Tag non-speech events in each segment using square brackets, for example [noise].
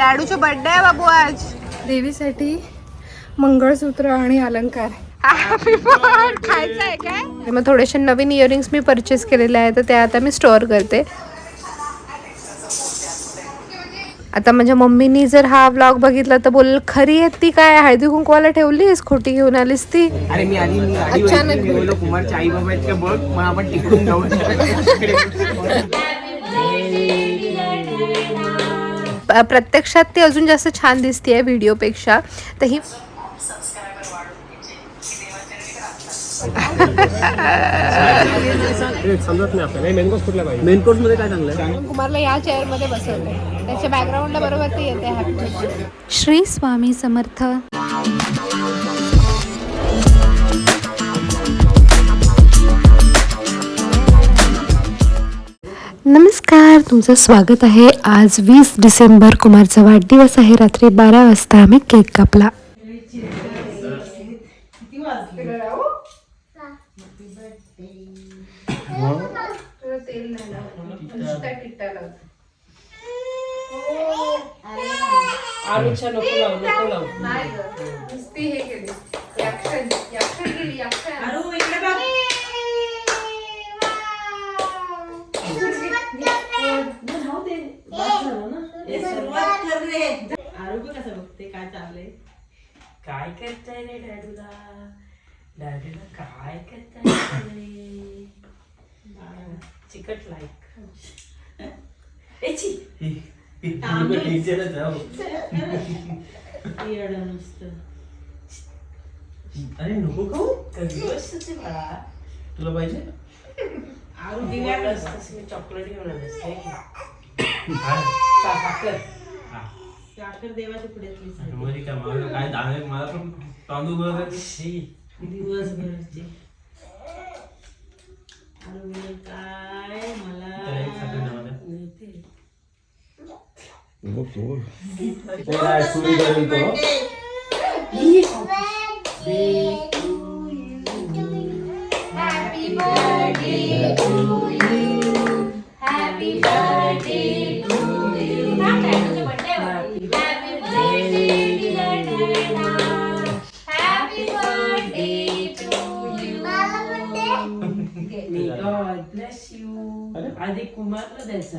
डॅडूचा birthday आहे बाबू आज. देवीसाठी मंगळसूत्र आणि अलंकार. खायचं आहे काय? मग थोडेसे नवीन इयरिंग्स मी परचेस केलेले आहे तर ते आता मी स्टोअर करते. आता माझ्या मम्मीनी जर हा व्लॉग बघितला तर बोल खरी आहे ती काय? हळदी कुंकवाला ठेवलीस? खोटी घेऊन आलीस ती? अरे मी आधी मी गाडी अचानक कुमारच्या आई बाबा बघ मग आपण तिकडून जाऊ. [laughs] प्रत्यक्षात ती अजून जास्त छान दिसते व्हिडिओपेक्षा. तर ही समजत नाही आपल्याला. मेन कोर्स कुठला पाहिजे? मेन कोर्समध्ये काय चांगलं आहे कुमारला या चेअरमध्ये बसवलंय. त्याच्या बॅकग्राऊंडला बरोबर ते येते हॅपी श्री स्वामी समर्थ. नमस्कार तुमचं स्वागत आहे आज वीस डिसेंबर. कुमारचा वाढदिवस आहे. रात्री बारा वाजता आम्ही केक कापला. आळूच्या नको लावू नको लावू काय करताय रे डॅडूला डॅडूला काय करताय रे चिकट लाईक अरे नको खाऊ. कधी असते बाळा? तुला पाहिजे? चॉकलेट घेऊन असते. साखर देवाच्या. मध्ये काय मला काय दाणे मला पण तांदूळ बरोबर दिवसभराची. अरे बोले काय मला गॉड आधी कुमारला द्यायचा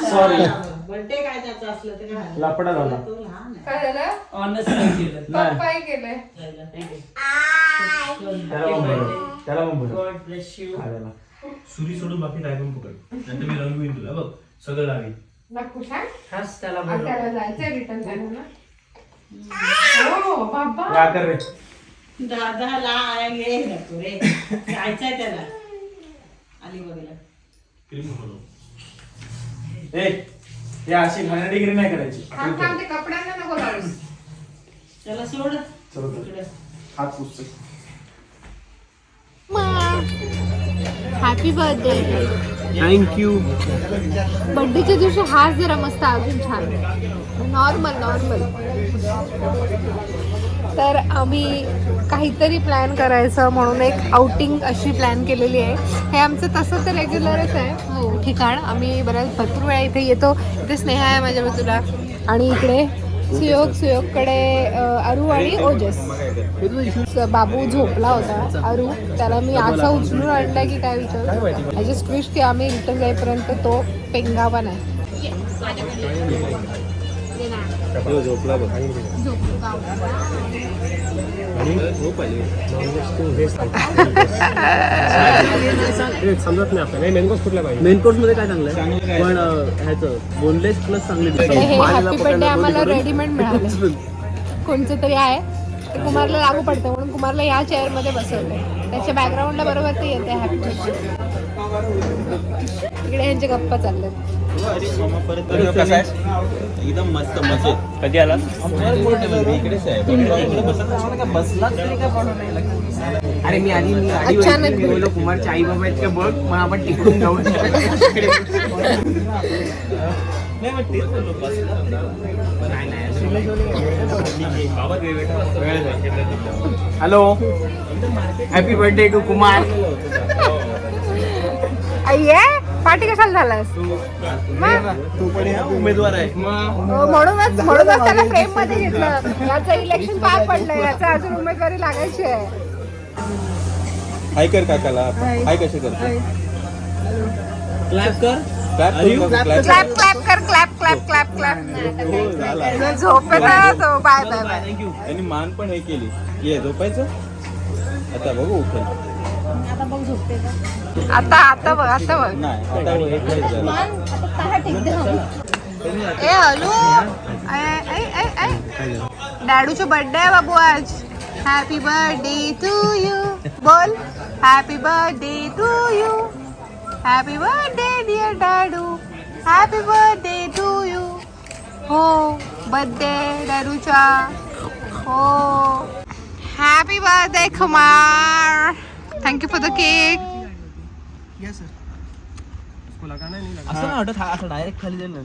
सॉरी बर्थडे काय [laughs] त्याचं? असलं तर काय? लपडा झाला. तो लहान आहे. काय झालं? ऑनर्स नाही केलं. नाही काय केलंय त्याला पण बरं. त्याला पण बरं. गॉड ब्लेस यू खायला. सुरी सोडून बाकी काय पण पकड नंतर मी रंगवीन तुला. बघ सगळं सांग हाच त्याला आज बोलव त्याला जायचंय रिटर्न हो बाबा. काय कर रे. दादा ला आले नको रे जायचंय त्याला. आली बघायला. क्रीम बनव. ए हे अशी नाही करायची. थांब थांब ते कपड्यांना नको लावूस त्याला सोड. चलो तर. इकडे. हात पुसते हॅपी बर्थडे थँक्यू बर्थडेच्या दिवशी हाच जरा मस्त अजून छान. नॉर्मल नॉर्मल तर आम्ही काहीतरी प्लॅन करायचं म्हणून एक आउटिंग अशी प्लॅन केलेली आहे. हे आमचं तसं तर रेग्युलरच आहे. हो. ठिकाण. आम्ही बऱ्याच भरपूर वेळा इथे येतो. इथे स्नेहा आहे माझ्या बाजूला. आणि इकडे सुयोग सुयोगकडे अरू आणि ओजस. बाबू झोपला होता अरू. त्याला मी असा उचलून आणला की काय विचार? आय जस्ट विश की आम्ही रिटर्न जाईपर्यंत तो पेंगावा नाही झोपला बघ. समजत नाही आपल्याला. मेन कोर्स कुठला पाहिजे मेन कोर्समध्ये काय चांगलं आहे? पण ह्याचं बोनलेस प्लस चांगले इकडे हे हॅपी बर्थडे आम्हाला रेडीमेड मिळाले कोणचं तरी आहे. ते कुमारला लागू पडतं म्हणून कुमारला या चेअरमध्ये बसवलंय. त्याच्या बॅकग्राऊंडला बरोबर ते येते हॅपी बर्थडे इकडे यांचे गप्पा चाललेत एकदम मस्त मजेत. कधी आला अरे मी आधी मी अचानक वरती बोललो कुमारच्या आई बाबा आहेत का बघ मग आपण तिकडून जाऊ hello happy birthday to Kumar अय्ये party कशाला झालास? तू पण या उमेदवार आहे. हो, म्हणूनच म्हणूनच त्याला फ्रेममध्ये घेतलं. याचं इलेक्शन पार पडलं याचं अजून उमेदवारी लागायची आहे. हाय कर काकाला. हाय. कसे करतो? क्लॅप कर. क्लॅप? क्लॅप क्लॅप क्लॅप कर क्लॅप क्लॅप क्लॅप झाला. क्लॅप झोपेत तो. बाय बाय बाय थँक्यू त्यांनी मान पण हे केली. ये झोपायचं? आता बघू उठेल आता आता बघ आता बघ. ए हॅलो डॅडूचा बर्थडे आहे बाबू आज. हॅपी बर्थडे टू यू बोल. Happy birthday to you happy birthday dear डॅडू. Happy birthday to you हो बर्थडे डॅडूचा. हो. Happy birthday Kumar. Thank you for the cake असं ना वाटत हा असं डायरेक्ट खाली जाईल ना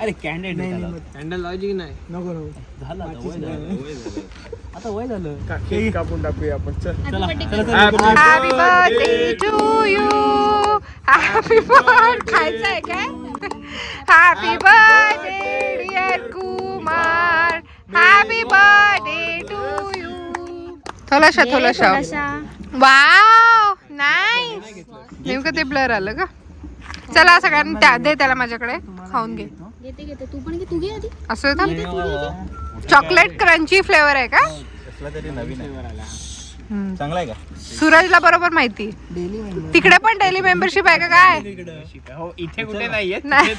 अरे कॅन्डेड लावायची की नाही नको नको. झालं आता वय झालं. आता वय झालं. केक कापून टाकूया आपण. चल. चला. चला चला happy birthday to you happy birthday खायचं आहे काय? हॅपी बर्थडे थोलाशा थोलाशा. वाव नाईस नेमकं ते ब्लर आलं का चला सगळ्यांना त्या दे त्याला माझ्याकडे. खाऊन घे. घेते घेते. तू पण घे तू घे आधी. असं चॉकलेट क्रंची फ्लेवर आहे का? कसला तरी नवीन आहे. चांगला आहे का? सूरजला बरोबर माहिती. तिकडे पण डेली मेंबरशिप आहे का काय? हो इथे कुठे नाहीये [laughs] नाही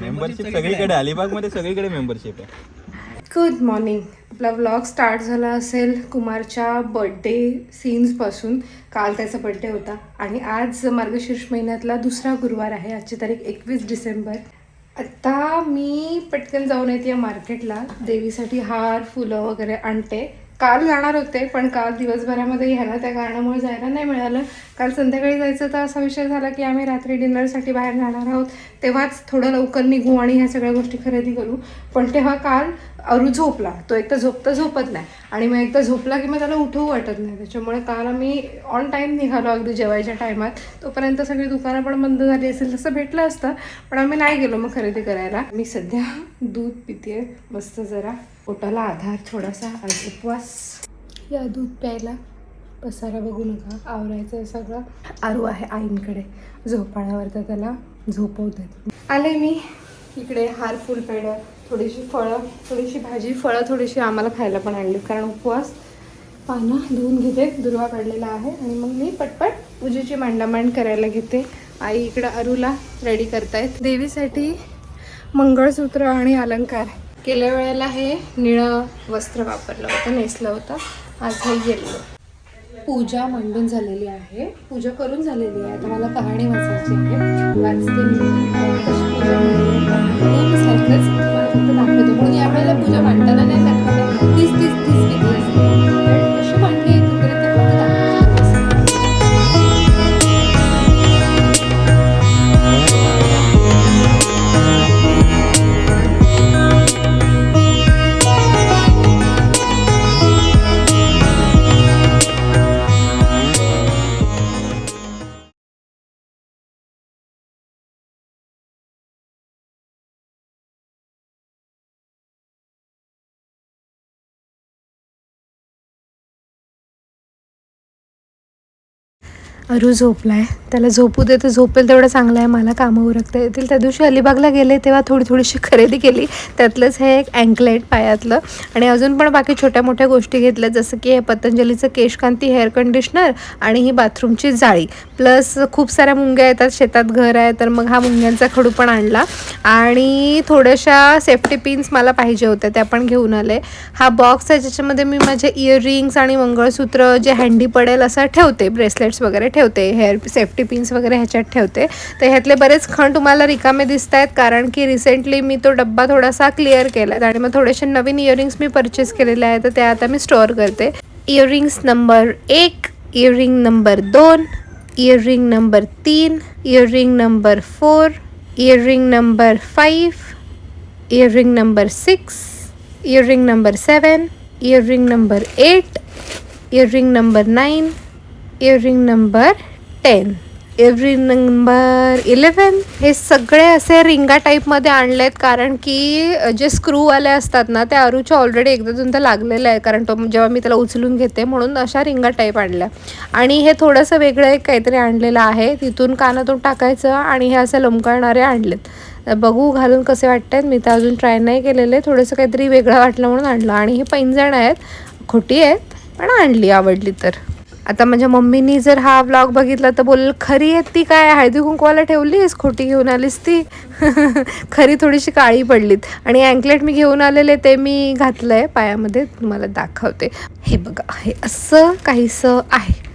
मेंबरशिप सगळीकडे अलिबागमध्ये सगळीकडे मेंबरशिप आहे. गुड मॉर्निंग आपला व्लॉग स्टार्ट झाला असेल कुमारच्या बड्डे सीन्सपासून काल त्याचा बड्डे होता. आणि आज मार्गशीर्ष महिन्यातला दुसरा गुरुवार आहे. आजची तारीख एकवीस डिसेंबर. आत्ता मी पटकन जाऊन येते या मार्केटला. देवीसाठी हार फुलं वगैरे आणते. काल जाणार होते पण काल दिवसभरामध्ये ह्याला त्या कारणामुळे जायला नाही मिळालं. काल संध्याकाळी जायचं तर असा विषय झाला की आम्ही रात्री डिनरसाठी बाहेर जाणार आहोत. तेव्हाच थोडं लवकर निघू आणि ह्या सगळ्या गोष्टी खरेदी करू. पण तेव्हा काल अरू झोपला. तो एक तर झोपता झोपत नाही. आणि मग एकदा झोपला की मग त्याला उठवू वाटत नाही. त्याच्यामुळे काल आम्ही ऑन टाईम निघालो अगदी जेवायच्या टायमात तोपर्यंत सगळी दुकानं पण बंद झाली असेल तसं भेटलं असतं. पण आम्ही नाही गेलो मग खरेदी करायला. मी सध्या दूध पिते मस्त जरा. पोटाला आधार थोडासा. आज उपवास. या दूध प्यायला पसारा बघू नका. आवरायचं सगळं. आरू आहे आईंकडे. झोपाळ्यावर तर त्याला झोपवतात. आले मी. इकडे हार फुलपेढं थोडीशी फळं थोडीशी भाजी फळं थोडीशी आम्हाला खायला पण आणली. कारण उपवास पानं धुवून घेते दुर्वा काढलेला आहे. आणि मग मी पटपट पूजेची मांडामांड करायला घेते. आई इकडं अरूला रेडी करतायत. देवीसाठी मंगळसूत्र आणि अलंकार. गेल्या वेळेला हे निळं वस्त्र वापरलं होतं नेसलं होतं. आज हे येल्लो पूजा मांडून झालेली आहे. पूजा करून झालेली आहे. आता मला कहाणी वाचायची आहे. वाचते मी अं, फक्त म्हणून यावेळेला पूजा मांडताना नाही दाखवते तीस तीस तीस अरू झोपलाय. त्याला झोपू दे तर झोपेल तेवढं चांगलं आहे मला कामं उरकता येतील. त्या दिवशी अलिबागला गेले तेव्हा थोडी थोडीशी खरेदी केली. त्यातलंच हे एक अँकलेट पायातलं. आणि अजून पण बाकी छोट्या मोठ्या गोष्टी घेतल्या जसं की हे पतंजलीचं केशकांती हेअर कंडिशनर आणि ही बाथरूमची जाळी. प्लस खूप साऱ्या मुंग्या येतात शेतात घर आहे तर मग हा मुंग्यांचा खडू पण आणला. आणि थोड्याशा सेफ्टी पिन्स मला पाहिजे होत्या त्या पण घेऊन आले. हा बॉक्स आहे ज्याच्यामध्ये मी माझे इयरिंग्स आणि मंगळसूत्र जे हँडी पडेल असं ठेवते ब्रेसलेट्स वगैरे ठेवते. ठेवते हेअर सेफ्टी पिन्स वगैरे ह्याच्यात ठेवते. तर ह्यातले बरेच खण तुम्हाला रिकामे दिसत आहेत कारण की रिसेंटली मी तो डब्बा थोडासा क्लिअर केला आहे आणि मग थोडेसे नवीन इयरिंग्स मी परचेस केलेले आहेत तर त्या आता मी स्टोअर करते. इयरिंग्स नंबर एक इयरिंग नंबर दोन इयरिंग नंबर तीन earring number four earring number five earring number six earring number seven earring number eight earring number nine earring number ten earring number eleven हे सगळे असे रिंगा टाईपमध्ये आणले आहेत कारण की जे स्क्रूवाले असतात ना ते अरूच्या ऑलरेडी एकदा दोनदा लागलेलं आहे कारण तो जेव्हा मी त्याला उचलून घेते म्हणून अशा रिंगा टाईप आणल्या. आणि हे थोडंसं वेगळं एक काहीतरी आणलेलं आहे. तिथून कानातून टाकायचं आणि हे असे लमकळणारे आणलेत. बघू घालून कसे वाटतात मी तर अजून ट्राय नाही केलेले. थोडंसं काहीतरी वेगळं वाटलं म्हणून आणलं. आणि हे पैंजण आहेत. खोटी आहेत पण आणली आवडली तर. आता माझ्या मम्मीनी जर हा व्लॉग बघितला तर बोल खरी आहेत ती काय? हळदी कुंकवाला ठेवलीस? खोटी घेऊन आलीस ती? [laughs] खरी थोडीशी काळी पडलीत. आणि अँकलेट मी घेऊन आलेले ते मी घातलं आहे पायामध्ये तुम्हाला दाखवते. हे बघा हे असं काहीसं आहे.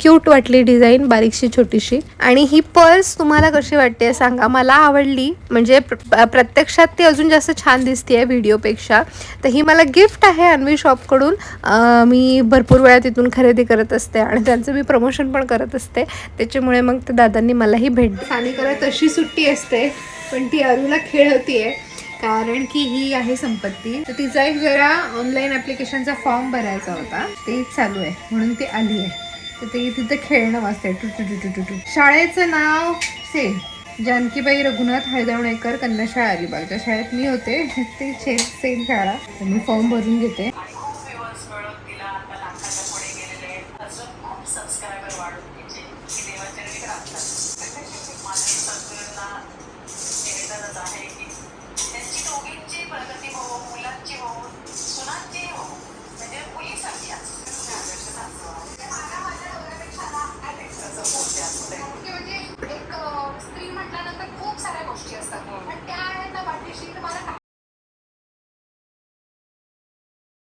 क्यूट वाटली डिझाईन बारीकशी छोटीशी. आणि ही पर्स तुम्हाला कशी वाटते सांगा. मला आवडली. म्हणजे प्र- प्रत्यक्षात ती अजून जास्त छान दिसते आहे व्हिडिओपेक्षा. तर ही मला गिफ्ट आहे अन्वी शॉपकडून मी भरपूर वेळा तिथून खरेदी करत असते आणि त्यांचं मी प्रमोशन पण करत असते. त्याच्यामुळे मग त्या दादांनी मलाही भेट आणि करत तशी सुट्टी असते पण ती अरूला खेळवती आहे कारण की ही आहे संपत्ती. तर तिचा एक जरा ऑनलाईन ॲप्लिकेशनचा फॉर्म भरायचा होता. ते चालू आहे. म्हणून ती आली आहे तिथे ते तिथे खेळणं वाजते टू टू टुटू शाळेचं नाव सेम जानकीबाई रघुनाथ हैदवणेकर कन्या शाळा अलिबागच्या शाळेत मी होते. ते सेम शाळा. मी फॉर्म भरून घेते.